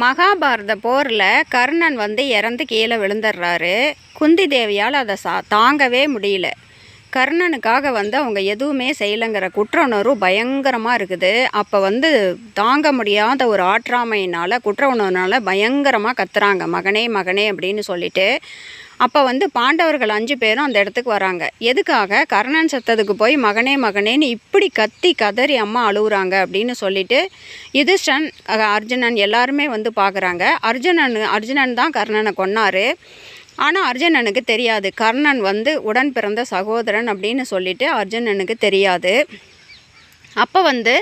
மகாபாரத போரில் கர்ணன் வந்து இறந்து கீழே விழுந்துடுறாரு. குந்தி தேவியால் அதை சா தாங்கவே முடியல. கர்ணனுக்காக வந்து அவங்க எதுவுமே செய்யலைங்கிற குற்ற பயங்கரமாக இருக்குது. அப்போ வந்து தாங்க முடியாத ஒரு ஆற்றாமையினால் குற்ற பயங்கரமாக கத்துறாங்க. மகனே மகனே அப்படின்னு சொல்லிட்டு அப்போ வந்து பாண்டவர்கள் அஞ்சு பேரும் அந்த இடத்துக்கு வராங்க. எதுக்காக? கர்ணன் செத்ததுக்கு போய் மகனே மகனேன்னு இப்படி கத்தி கதறி அம்மா அழுகுறாங்க அப்படின்னு சொல்லிட்டு யுதிஷ்டன் அர்ஜுனன் எல்லாருமே வந்து பார்க்குறாங்க அர்ஜுனன் அர்ஜுனன் தான் கர்ணனை கொன்னாரு. ஆனால் அர்ஜுனனுக்கு தெரியாது. கர்ணன் வந்து உடன் பிறந்த சகோதரன் அப்படின்னு சொல்லிட்டு அர்ஜுனனுக்கு தெரியாது. அப்போ வந்து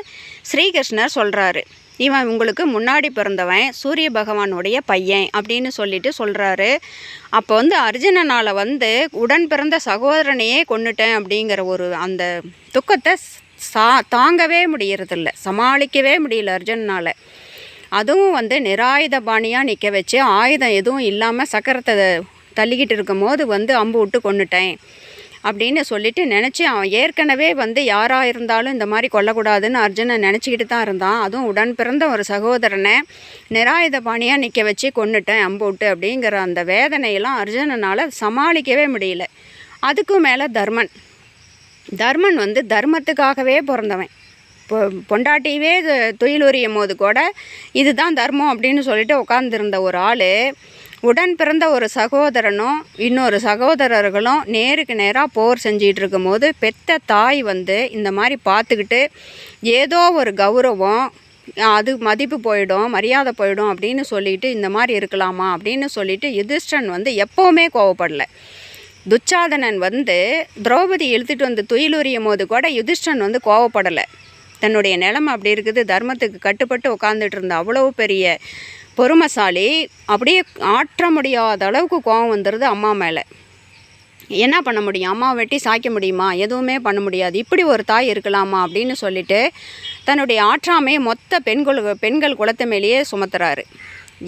ஸ்ரீகிருஷ்ணர் சொல்கிறாரு இவன் உங்களுக்கு முன்னாடி பிறந்தவன் சூரிய பகவானுடைய பையன் அப்படின்னு சொல்லிட்டு சொல்கிறாரு அப்போ வந்து அர்ஜுனனால் வந்து உடன் பிறந்த சகோதரனையே கொண்டுட்டேன் அப்படிங்கிற ஒரு அந்த துக்கத்தை சா தாங்கவே முடியறதில்ல சமாளிக்கவே முடியல அர்ஜுனனால். அதுவும் வந்து நிராயுத பாணியாக நிற்க வச்சு ஆயுதம் எதுவும் இல்லாமல் சக்கரத்தை தள்ளிக்கிட்டு இருக்கும் போது வந்து அம்பு விட்டு கொண்டுட்டேன் அப்படின்னு சொல்லிட்டு நினச்சி அவன் ஏற்கனவே வந்து யாராக இருந்தாலும் இந்த மாதிரி கொல்லக்கூடாதுன்னு அர்ஜுனை நினச்சிக்கிட்டு தான் இருந்தான். அதுவும் உடன் பிறந்த ஒரு சகோதரனை நிராயுத பாணியாக நிற்க வச்சு கொன்னுட்டேன் அம்போட்டு அப்படிங்கிற அந்த வேதனையெல்லாம் அர்ஜுனனால் சமாளிக்கவே முடியல. அதுக்கும் மேலே தர்மன். தர்மன் வந்து தர்மத்துக்காகவே பிறந்தவன். பொ பொண்டாட்டியவே தொழில் துயிலுரியும் போது கூட இதுதான் தர்மம் அப்படின்னு சொல்லிட்டு உட்காந்துருந்த ஒரு ஆள் உடன் பிறந்த ஒரு சகோதரனும் இன்னொரு சகோதரர்களும் நேருக்கு நேராக போர் செஞ்சிகிட்டு இருக்கும்போது பெத்த தாய் வந்து இந்த மாதிரி பார்த்துக்கிட்டு ஏதோ ஒரு கௌரவம் அது மதிப்பு போயிடும் மரியாதை போயிடும் அப்படின்னு சொல்லிட்டு இந்த மாதிரி இருக்கலாமா அப்படின்னு சொல்லிட்டு யுதிஷ்டன் வந்து எப்போவுமே கோவப்படலை. துச்சாதனன் வந்து திரௌபதி இழுத்துட்டு வந்து துயிலுரியும் போது கூட யுதிஷ்டன் வந்து கோவப்படலை. தன்னுடைய நிலமை அப்படி இருக்குது தர்மத்துக்கு கட்டுப்பட்டு உட்காந்துட்டு இருந்த அவ்வளோ பெரிய பொறுமைசாலி அப்படியே ஆற்ற முடியாத அளவுக்கு கோபம் வந்துடுது அம்மா மேலே. என்ன பண்ண முடியும்? அம்மா வெட்டி சாய்க்க முடியுமா? எதுவுமே பண்ண முடியாது. இப்படி ஒரு தாய் இருக்கலாமா அப்படின்னு சொல்லிட்டு தன்னுடைய ஆற்றாமையை மொத்த பெண்கள் பெண்கள் குலத்து மேலேயே சுமத்துறாரு.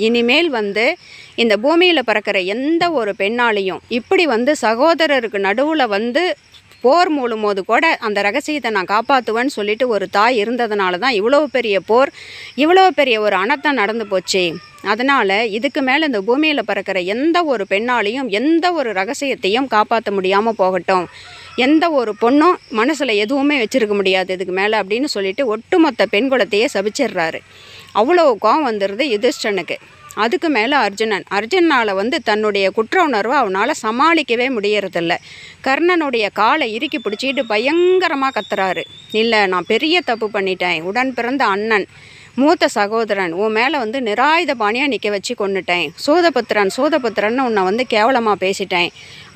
இனிமேல் வந்து இந்த பூமியில் பிறக்கிற எந்த ஒரு பெண்ணாலையும் இப்படி வந்து சகோதரருக்கு நடுவில் வந்து போர் மூழும் போது கூட அந்த ரகசியத்தை நான் காப்பாற்றுவேன்னு சொல்லிட்டு ஒரு தாய் இருந்ததுனால தான் இவ்வளோ பெரிய போர் இவ்வளோ பெரிய ஒரு அனர்த்தம் நடந்து போச்சு. அதனால் இதுக்கு மேலே இந்த பூமியில் பிறக்கிற எந்த ஒரு பெண்ணாலையும் எந்த ஒரு ரகசியத்தையும் காப்பாற்ற முடியாமல் போகட்டும். எந்த ஒரு பொண்ணும் மனசில் எதுவுமே வச்சிருக்க முடியாது இதுக்கு மேலே அப்படின்னு சொல்லிட்டு ஒட்டுமொத்த பெண் குலத்தையே சபிச்சிடுறாரு. அவ்வளோ கோவம் வந்துடுது யுதிஷ்டனுக்கு. அதுக்கு மேலே அர்ஜுனன். அர்ஜுனால் வந்து தன்னுடைய குற்ற உணர்வை அவனால் சமாளிக்கவே முடியறதில்ல. கர்ணனுடைய காலை இறுக்கி பிடிச்சிட்டு பயங்கரமாக கத்துறாரு. இல்லை நான் பெரிய தப்பு பண்ணிட்டேன். உடன் பிறந்த அண்ணன் மூத்த சகோதரன் உன் மேலே வந்து நிராயுத பாணியாக நிற்க வச்சு கொண்டுட்டேன் சோதபுத்திரன் சூதபுத்திரன்னு உன்னை வந்து கேவலமாக பேசிட்டேன்.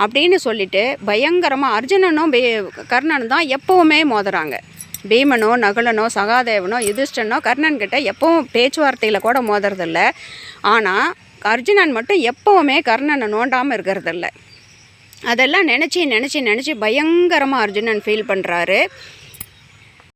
அப்படின்னு சொல்லிட்டு பயங்கரமாக அர்ஜுனனும் பே கர்ணனும் தான் எப்போவுமே மோதுறாங்க. பீமனோ நகுலனோ சகாதேவனோ யுதிஷ்டனோ கர்ணன் கிட்ட எப்பவும் பேச்சுவார்த்தையில் கூட மோதுறதில்ல. ஆனால் அர்ஜுனன் மட்டும் எப்போவுமே கர்ணனை நோண்டாமல் இருக்கிறதில்ல. அதெல்லாம் நினச்சி நினச்சி நினச்சி பயங்கரமாக அர்ஜுனன் ஃபீல் பண்ணுறாரு